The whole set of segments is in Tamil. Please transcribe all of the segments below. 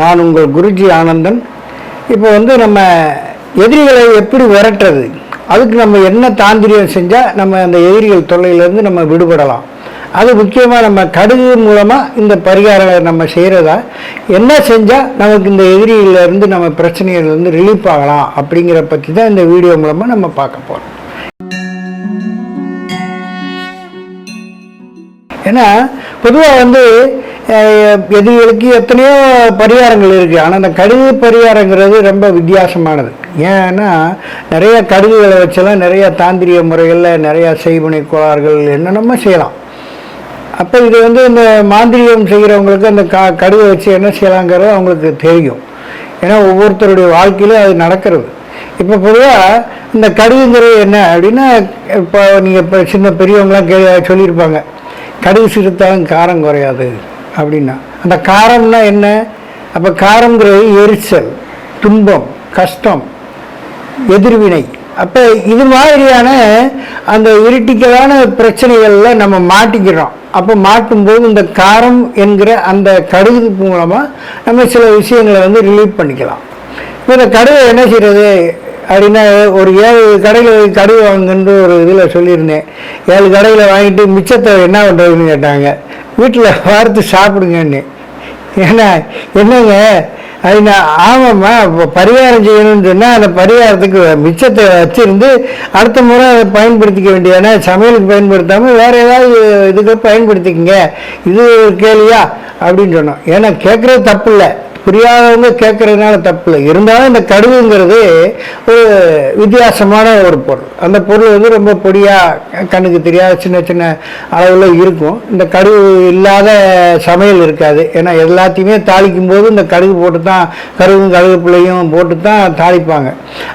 நான் உங்கள் குருஜி ஆனந்தன். இப்போ வந்து நம்ம எதிரிகளை எப்படி விரட்டுறது? அதுக்கு நம்ம என்ன தாந்திரியம் செஞ்சால் நம்ம அந்த எதிரிகள் தொல்லையிலேருந்து நம்ம விடுபடலாம். அது முக்கியமாக நம்ம கடுகு மூலமாக இந்த பரிகாரங்களை நம்ம செய்கிறதா என்ன செஞ்சால் நமக்கு இந்த எதிரியிலேருந்து நம்ம பிரச்சனைகள்லேருந்து ரிலீஃப் ஆகலாம் அப்படிங்கிற பற்றி தான் இந்த வீடியோ மூலமாக நம்ம பார்க்க போகிறோம் ஏன்னா பொதுவாக வந்து எதிரிகளுக்கு எத்தனையோ பரிகாரங்கள் இருக்குது ஆனால் அந்த கடுகு பரிகாரங்கிறது ரொம்ப வித்தியாசமானது. ஏன்னா நிறைய கடுகுகளை வச்செல்லாம் நிறைய தாந்திரிய முறைகளில் நிறையா செய்வினை கோளாறுகள் என்னென்னமோ செய்யலாம். அப்போ இது வந்து இந்த மாந்திரிகம் செய்கிறவங்களுக்கு அந்த க கடுகை வச்சு என்ன செய்யலாங்கிறது அவங்களுக்கு தெரியும். ஏன்னா ஒவ்வொருத்தருடைய வாழ்க்கையிலும் அது நடக்கிறது. இப்போ பொதுவாக இந்த கடுகுங்கிறது என்ன அப்படின்னா இப்போ நீங்கள் இப்போ சின்ன பெரியவங்களாம் கே சொல்லியிருப்பாங்க. கடுகு சிறுத்தாலும் காரம் குறையாது. அப்படின்னா. அந்த காரம்னா என்ன? அப்போ காரங்கிறது எரிச்சல் துன்பம் கஷ்டம் எதிர்வினை. அப்போ இது மாதிரியான அந்த இருட்டிக்கலான பிரச்சனைகளில் நம்ம மாட்டிக்கிறோம். அப்போ மாட்டும்போது இந்த காரம் என்கிற அந்த கடுகு மூலமாக நம்ம சில விஷயங்களை வந்து ரிலீவ் பண்ணிக்கலாம். இப்போ இந்த கடுகு என்ன செய்கிறது அப்படின்னா ஒரு ஏழு கடையில் கடுகு வாங்குன்னு ஒரு இதில் சொல்லியிருந்தேன். ஏழு கடையில் வாங்கிட்டு மிச்சத்தை என்ன பண்ணுறதுன்னு கேட்டாங்க. வீட்டில் வார்த்து சாப்பிடுங்கன்னு. ஏன்னா என்னங்க? அது நான் ஆமாம்மா இப்போ பரிகாரம் செய்யணும்னு சொன்னால் அந்த பரிகாரத்துக்கு மிச்சத்தை வச்சிருந்து அடுத்த முறை அதை பயன்படுத்திக்க வேண்டிய ஏன்னா சமையலுக்கு பயன்படுத்தாமல் வேறு ஏதாவது இதுக்கு பயன்படுத்திக்கங்க. இது ஒரு கேள்வியா அப்படின்னு சொன்னோம். ஏன்னா கேட்குறது தப்பு இல்லை. புரியாதவங்க கேட்கறதுனால தப்பு இல்லை. இருந்தாலும் இந்த கடுகுங்கிறது ஒரு வித்தியாசமான ஒரு பொருள். அந்த பொருள் வந்து ரொம்ப பொடியாக கண்ணுக்கு தெரியாத சின்ன சின்ன அளவில் இருக்கும். இந்த கடுகு இல்லாத சமையல் இருக்காது. ஏன்னா எல்லாத்தையுமே தாளிக்கும் போது இந்த கடுகு போட்டு தான் கருகும் பிள்ளையும் போட்டு தான் தாளிப்பாங்க.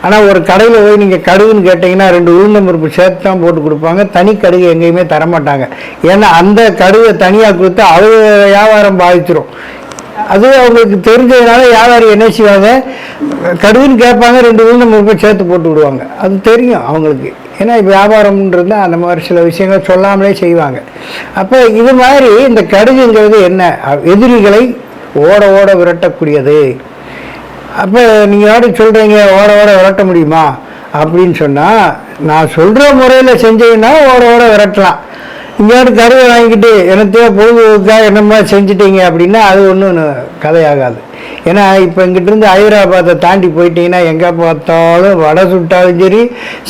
ஆனால் ஒரு கடையில் போய் நீங்கள் கடுகுன்னு கேட்டிங்கன்னா ரெண்டு உளுந்தம் பருப்பு சேர்த்து தான் போட்டு கொடுப்பாங்க. தனி கடுகு எங்கேயுமே தரமாட்டாங்க. ஏன்னா அந்த கடுகை தனியாக கொடுத்து அவங்க வியாபாரம் பாதிச்சிடும் அதுவே அவங்களுக்கு தெரிஞ்சதுனால வியாபாரி என்ன செய்வாங்க? கடுகுன்னு கேட்பாங்க ரெண்டு உளுந்தம் பருப்பை சேர்த்து போட்டு விடுவாங்க. அது தெரியும் அவங்களுக்கு. ஏன்னா இப்போ வியாபாரம்ன்றது அந்த மாதிரி சில விஷயங்கள் சொல்லாமலே செய்வாங்க. அப்போ இது மாதிரி இந்த கடுகுங்கிறது என்ன? எதிரிகளை ஓட ஓட விரட்டக்கூடியது. அப்போ நீங்கள் யாரு சொல்கிறீங்க ஓட ஓட விரட்ட முடியுமா? அப்படின்னு சொன்னால் நான் சொல்கிற முறையில் செஞ்சீங்கன்னா ஓட ஓட விரட்டலாம். இங்கேயாவது கருவை வாங்கிக்கிட்டு என்னத்தையோ பொழுதுக்காக என்னமா செஞ்சிட்டீங்க அப்படின்னா அது ஒன்றும் கதையாகாது. ஏன்னா இப்போ இங்கிட்டிருந்து ஹைதராபாத்தை தாண்டி போயிட்டீங்கன்னா எங்கே பார்த்தாலும் வடை சுட்டாலும் சரி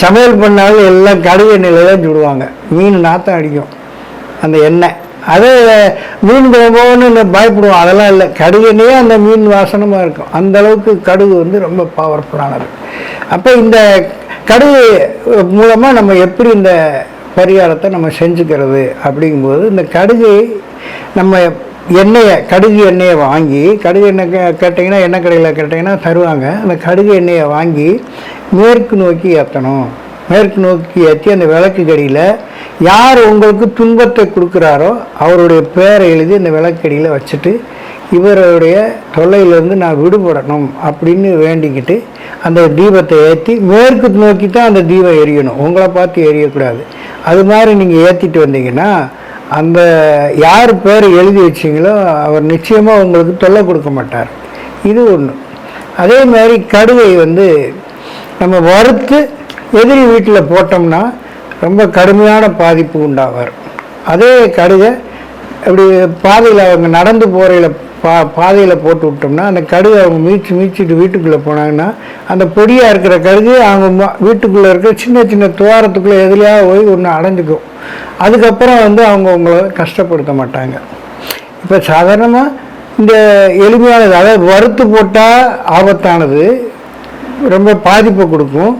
சமையல் பண்ணாலும் எல்லாம் கடுகு எண்ணெயில் தான் சுடுவாங்க. மீன் நாத்தம் அடிக்கும். அந்த எண்ணெய். அது மீன் குழம்போன்னு பயப்படுவோம்? அதெல்லாம் இல்லை. கடுகு எண்ணெயே அந்த மீன் வாசனமாக இருக்கும். அந்த அளவுக்கு கடுகு வந்து ரொம்ப பவர்ஃபுல்லானது அப்போ இந்த கடுகு மூலமாக நம்ம எப்படி இந்த பரிகாரத்தை நம்ம செஞ்சுக்கிறது அப்படிங்கும்போது இந்த கடுகு நம்ம எண்ணெயை கடுகு எண்ணெயை வாங்கி கடுகு எண்ணெய் கேட்டிங்கன்னா எண்ணெய் கடையில் கேட்டிங்கன்னா தருவாங்க. அந்த கடுகு எண்ணெயை வாங்கி மேற்கு நோக்கி ஏற்றணும் மேற்கு நோக்கி ஏற்றி அந்த விளக்கு கடியில் யார் உங்களுக்கு துன்பத்தை கொடுக்குறாரோ அவருடைய பேரை எழுதி அந்த விளக்கடியில் வச்சுட்டு இவருடைய தொல்லையிலேருந்து நான் விடுபடணும் அப்படின்னு வேண்டிக்கிட்டு அந்த தீபத்தை ஏற்றி மேற்கு நோக்கி தான் அந்த தீபம் எரியணும். உங்களை பார்த்து எரியக்கூடாது. அது மாதிரி நீங்கள் ஏற்றிட்டு வந்தீங்கன்னா அந்த யார் பேர் எழுதி வச்சீங்களோ அவர் நிச்சயமாக உங்களுக்கு தொல்லை கொடுக்க மாட்டார். இது ஒன்று அதே மாதிரி கடுகை வந்து நம்ம வறுத்து எதிரி வீட்டில் போட்டோம்னா ரொம்ப கடுமையான பாதிப்பு உண்டாவார். அதே கடுகை அப்படி பாதையில் அவங்க நடந்து போகிறையில் பா பாதையில் போட்டு விட்டோம்னா அந்த கடுகு அவங்க மீச்சு மீச்சிட்டு வீட்டுக்குள்ளே போனாங்கன்னா அந்த பொடியாக இருக்கிற கடுகு அவங்க வீட்டுக்குள்ளே இருக்கிற சின்ன சின்ன துவாரத்துக்குள்ளே எதிலையாக போய் ஒன்று அடைஞ்சிக்கும். அதுக்கப்புறம் வந்து அவங்க உங்களை கஷ்டப்படுத்த மாட்டாங்க. இப்போ சாதாரணமாக இந்த எளிமையானது அதாவது வறுத்து போட்டால் ஆபத்தானது ரொம்ப பாதிப்பை கொடுக்கும்.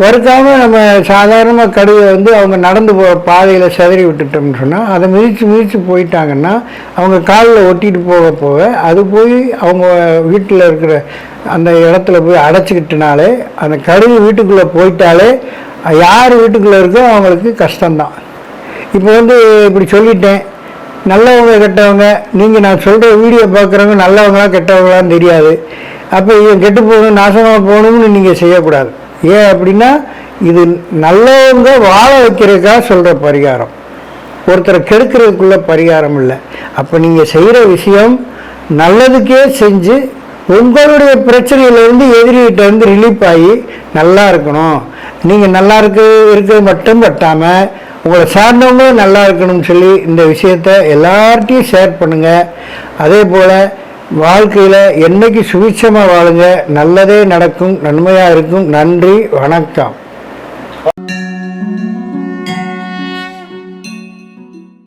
வருத்தாமல் நம்ம சாதாரணமாக கடுகை வந்து அவங்க நடந்து போகிற பாதையில் சிதறி விட்டுட்டோம்னு சொன்னால் அதை மிதித்து மிதித்து போயிட்டாங்கன்னா அவங்க காலில் ஒட்டிட்டு போக போக அது போய் அவங்க வீட்டில் இருக்கிற அந்த இடத்துல போய் அடைச்சிக்கிட்டனாலே அந்த கடுகு வீட்டுக்குள்ளே போயிட்டாலே யார் வீட்டுக்குள்ளே இருக்கோ அவங்களுக்கு கஷ்டம்தான். இப்போ வந்து இப்படி சொல்லிட்டேன். நல்லவங்க கெட்டவங்க நீங்கள் நான் சொல்கிற வீடியோ பார்க்குறவங்க நல்லவங்களா கெட்டவங்களான்னு தெரியாது. அப்போ இவன் கெட்டு போகணும் நாசமாக போகணும்னு நீங்கள் செய்யக்கூடாது. ஏன் அப்படின்னா இது நல்லவங்க வாழ வைக்கிறதுக்காக சொல்கிற பரிகாரம். ஒருத்தரை கெடுக்கிறதுக்குள்ள பரிகாரம் இல்லை. அப்போ நீங்கள் செய்கிற விஷயம் நல்லதுக்கே செஞ்சு உங்களுடைய பிரச்சனையிலேருந்து எதிரிகிட்ட வந்து ரிலீஃப் ஆகி நல்லா இருக்கணும். நீங்கள் நல்லா இருக்க இருக்கிறது மட்டும் பட்டாமல் உங்களை சார்ந்தவங்களும் நல்லா இருக்கணும்னு சொல்லி இந்த விஷயத்த எல்லார்ட்டையும் ஷேர் பண்ணுங்கள் அதே போல் வாழ்க்கையில் என்னைக்கு சுபிட்சமாக வாழுங்க நல்லதே நடக்கும் நன்மையாக இருக்கும். நன்றி வணக்கம்.